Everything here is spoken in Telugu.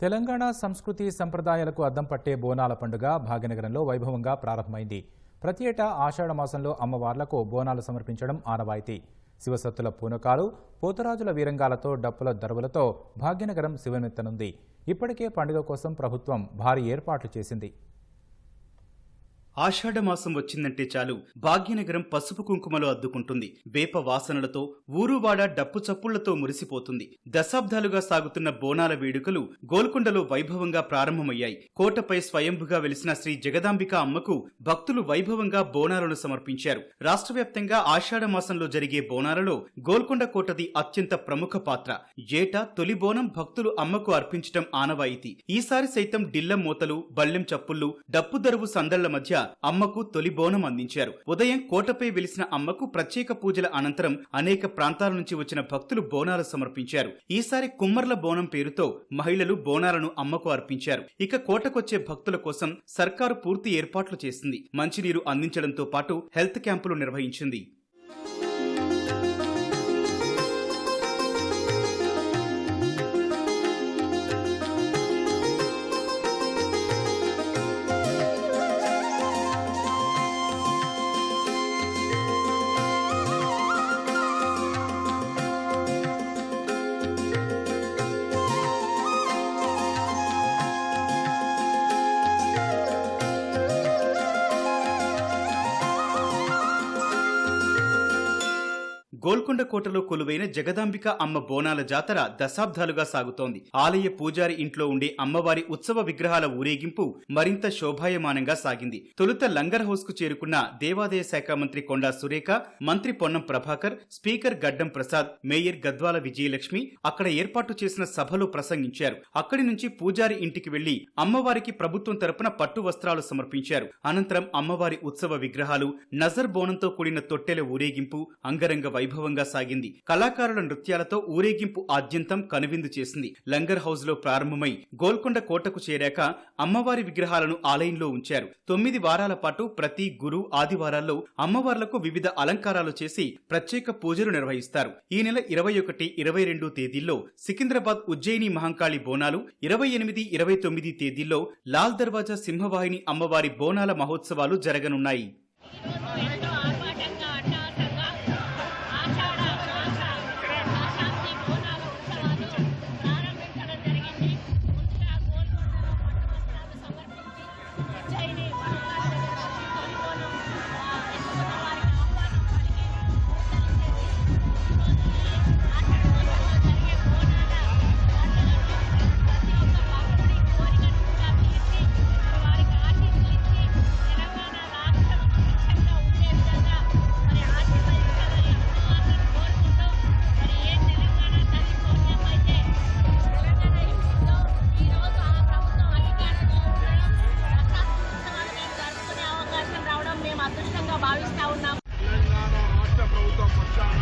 తెలంగాణ సంస్కృతి సంప్రదాయాలకు అద్దం పట్టే బోనాల పండుగ భాగ్యనగరంలో వైభవంగా ప్రారంభమైంది. ప్రతి ఏటా ఆషాఢ మాసంలో అమ్మవార్లకు బోనాలు సమర్పించడం ఆనవాయితీ. శివసత్తుల పూనకాలు పోతరాజుల వీరంగాలతో డప్పుల దరువులతో భాగ్యనగరం శివనెత్తనుంది. ఇప్పటికే పండుగ కోసం ప్రభుత్వం భారీ ఏర్పాట్లు చేసింది. మాసం వచ్చిందంటే చాలు. భాగ్యనగరం పసుపు కుంకుమలో అద్దుకుంటుంది. వేప వాసనలతో ఊరువాడ డప్పు చప్పుళ్ళతో మురిసిపోతుంది. దశాబ్దాలుగా సాగుతున్న బోనాల వేడుకలు గోల్కొండలో వైభవంగా ప్రారంభమయ్యాయి. కోటపై స్వయంభుగా వెలిసిన శ్రీ జగదాంబిక అమ్మకు భక్తులు వైభవంగా బోనాలను సమర్పించారు. రాష్ట్ర వ్యాప్తంగా ఆషాఢ మాసంలో జరిగే బోనాలలో గోల్కొండ కోటది అత్యంత ప్రముఖ పాత్ర. ఏటా తొలి బోనం భక్తులు అమ్మకు అర్పించటం ఆనవాయితీ. ఈసారి సైతం డిల్లం మూతలు బళ్ళెం చప్పుళ్ళు డప్పు దరువు సందళ్ళ మధ్య అమ్మకు తొలి బోనం అందించారు. ఉదయం కోటపై వెలిసిన అమ్మకు ప్రత్యేక పూజల అనంతరం అనేక ప్రాంతాల నుంచి వచ్చిన భక్తులు బోనాలు సమర్పించారు. ఈసారి కుమ్మర్ల బోనం పేరుతో మహిళలు బోనాలను అమ్మకు అర్పించారు. ఇక కోటకొచ్చే భక్తుల కోసం సర్కారు పూర్తి ఏర్పాట్లు చేసింది. మంచినీరు అందించడంతో పాటు హెల్త్ క్యాంపులు నిర్వహించింది. గోల్కొండ కోటలో కొలువైన జగదాంబిక అమ్మ బోనాల జాతర దశాబ్దాలుగా సాగుతోంది. ఆలయ పూజారి ఇంట్లో ఉండే అమ్మవారి ఉత్సవ విగ్రహాల ఊరేగింపు మరింత శోభాయమానంగా సాగింది. తొలుత లంగర్ హౌస్కు చేరుకున్న దేవాదాయ శాఖ మంత్రి కొండా సురేఖ మంత్రి పొన్నం ప్రభాకర్ స్పీకర్ గడ్డం ప్రసాద్ మేయర్ గద్వాల విజయలక్ష్మి అక్కడ ఏర్పాటు చేసిన సభలో ప్రసంగించారు. అక్కడి నుంచి పూజారి ఇంటికి వెళ్ళి అమ్మవారికి ప్రభుత్వం తరపున పట్టు వస్త్రాలు సమర్పించారు. అనంతరం అమ్మవారి ఉత్సవ విగ్రహాలు నజర్ బోనంతో కూడిన తొట్టెల ఊరేగింపు అంగరంగ వైభవం వైభవంగా సాగింది. కళాకారుల నృత్యాలతో ఊరేగింపు ఆద్యంతం కనువిందు చేసింది. లంగర్ హౌస్లో ప్రారంభమై గోల్కొండ కోటకు చేరాక అమ్మవారి విగ్రహాలను ఆలయంలో ఉంచారు. తొమ్మిది వారాల పాటు ప్రతి గురు ఆదివారాల్లో అమ్మవార్లకు వివిధ అలంకారాలు చేసి ప్రత్యేక పూజలు నిర్వహిస్తారు. ఈ నెల ఇరవై ఒకటి ఇరవై రెండు తేదీల్లో సికింద్రాబాద్ ఉజ్జయిని మహంకాళి బోనాలు ఇరవై ఎనిమిది ఇరవై తొమ్మిది తేదీల్లో లాల్ దర్వాజా సింహవాహిని అమ్మవారి బోనాల మహోత్సవాలు జరగనున్నాయి. ఉన్నాం. తెలంగాణ రాష్ట్ర ప్రభుత్వం పక్షాన